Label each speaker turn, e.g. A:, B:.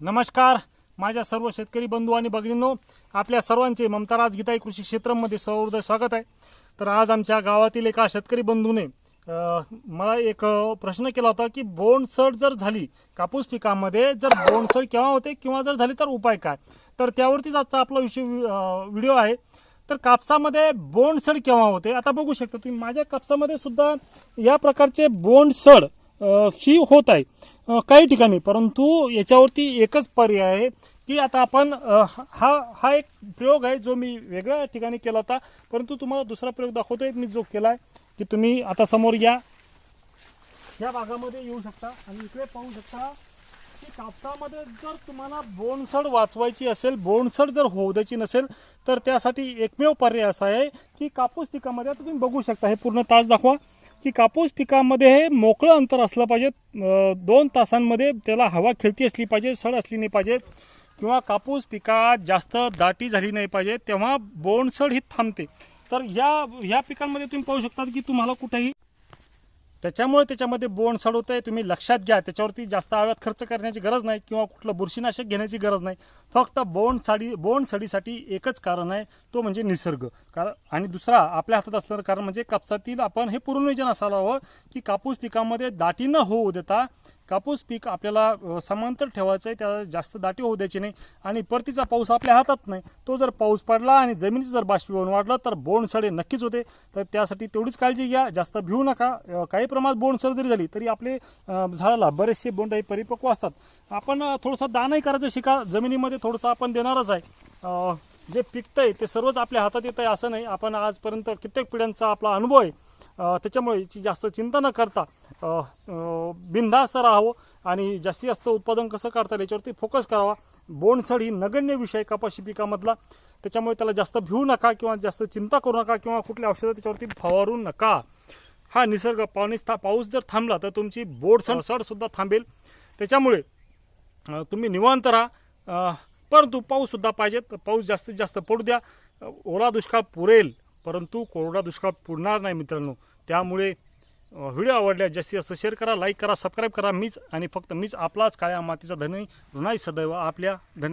A: नमस्कार. माझ्या सर्व शेतकरी बंधू आणि भगिनींनो आपल्या सर्वांचे ममताराज गीताई कृषी क्षेत्रामध्ये सहृदय स्वागत आहे. तर आज आमच्या गावातील एका शेतकरी बंधूने मला एक प्रश्न केला होता की बोंडसड जर झाली कापूस पिकामध्ये जर बोंडसड केव्हा होते किंवा जर झाली तर उपाय काय? तर त्यावरतीच आजचा आपला विषय व्हिडिओ आहे. तर कापसामध्ये बोंडसड केव्हा होते? आता बघू शकता तुम्ही माझ्या कापसामध्ये सुद्धा या प्रकारचे बोंडसड ही होत आहे. काही ठिकाणी. परंतु याच्यावरती एकच पर्याय आहे की आता आपण हा हा एक प्रयोग आहे जो मी वेगळ्या ठिकाणी केला होता. परंतु तुम्हाला दुसरा प्रयोग दाखवतोय मी जो केला आहे की तुम्ही आता समोर या. या भागामध्ये येऊ शकता आणि इकडे पाहू शकता की कापसामध्ये जर तुम्हाला बोंडसड वाचवायची असेल बोंडसड जर होऊ द्यायची नसेल तर त्यासाठी एकमेव पर्याय असा आहे की कापूस पिकामध्ये तुम्ही बघू शकता. हे पूर्ण तास दाखवा. की कापूस पिकामध्ये हे मोकळं अंतर असलं पाहिजे. दोन तासांमध्ये त्याला हवा खेळती असली पाहिजे सड असली नाही पाहिजे किंवा कापूस पिकात जास्त दाटी झाली नाही पाहिजे तेव्हा बोंडसड ही थांबते. तर ह्या ह्या पिकांमध्ये तुम्ही पाहू शकता की तुम्हाला कुठेही त्याच्यामुळे त्याच्यामध्ये बोंड सड होत आहे तुम्ही लक्षात घ्या त्याच्यावरती जास्त आव्यात खर्च करण्याची गरज नाही किंवा कुठलं बुरशीनाशक घेण्याची गरज नाही. फक्त बोंड साडी बोंड सडीसाठी एकच कारण आहे तो म्हणजे निसर्ग. कारण आणि दुसरा आपल्या हातात असणारं कारण म्हणजे कापसातील आपण हे पूर्वनियोजन असायला हवं की कापूस पिकामध्ये दाटी न होऊ देता कापूस पीक आपल्याला समांतर ठेवायचं आहे त्याला जास्त दाटी होऊ द्यायची नाही आणि परतीचा पाऊस आपल्या हातात नाही. तो जर पाऊस पडला आणि जमिनीचं जर बाष्पीभवन वाढलं तर बोंडसडे नक्कीच होते. तर त्यासाठी तेवढीच काळजी घ्या. जास्त भिवू नका. काही प्रमाणात बोंडसड जरी झाली तरी आपले झाडाला बरेचसे बोंड हे परिपक्व असतात. आपण थोडंसं दानही करायचं शिका. जमिनीमध्ये थोडंसं आपण देणारच आहे. जे जे पिकतंय ते सर्वच आपल्या हातात येत आहे असं नाही. आपण आजपर्यंत कित्येक पिढ्यांचा आपला अनुभव आहे. त्याच्यामुळे याची जास्त चिंता न करता बिनधास्त राहावं आणि जास्तीत जास्त उत्पादन कसं करता येईल याच्यावरती फोकस करावा. बोंडसड ही नगण्य विषय कपाशी पिकामधला. त्याच्यामुळे त्याला जास्त भिवू नका किंवा जास्त चिंता करू नका किंवा कुठल्या औषधं त्याच्यावरती फवारू नका. हा निसर्ग पाऊस था पाऊस जर थांबला तर तुमची बोडसण सडसुद्धा थांबेल. त्याच्यामुळे तुम्ही निवांत राहा. परंतु पाऊससुद्धा पाहिजेत पाऊस जास्तीत जास्त पडू द्या. ओला दुष्काळ पुरेल. परंतु कोरडा दुष्काळ पुरणार नाही मित्रांनो. त्यामुळे व्हिडिओ आवडल्यास जास्तीत जास्त शेअर करा लाईक करा सबस्क्राईब करा. मीच आणि फक्त मीच आपलाच काळ्या मातीचा धनी ऋणाई सदैव आपल्या धन्य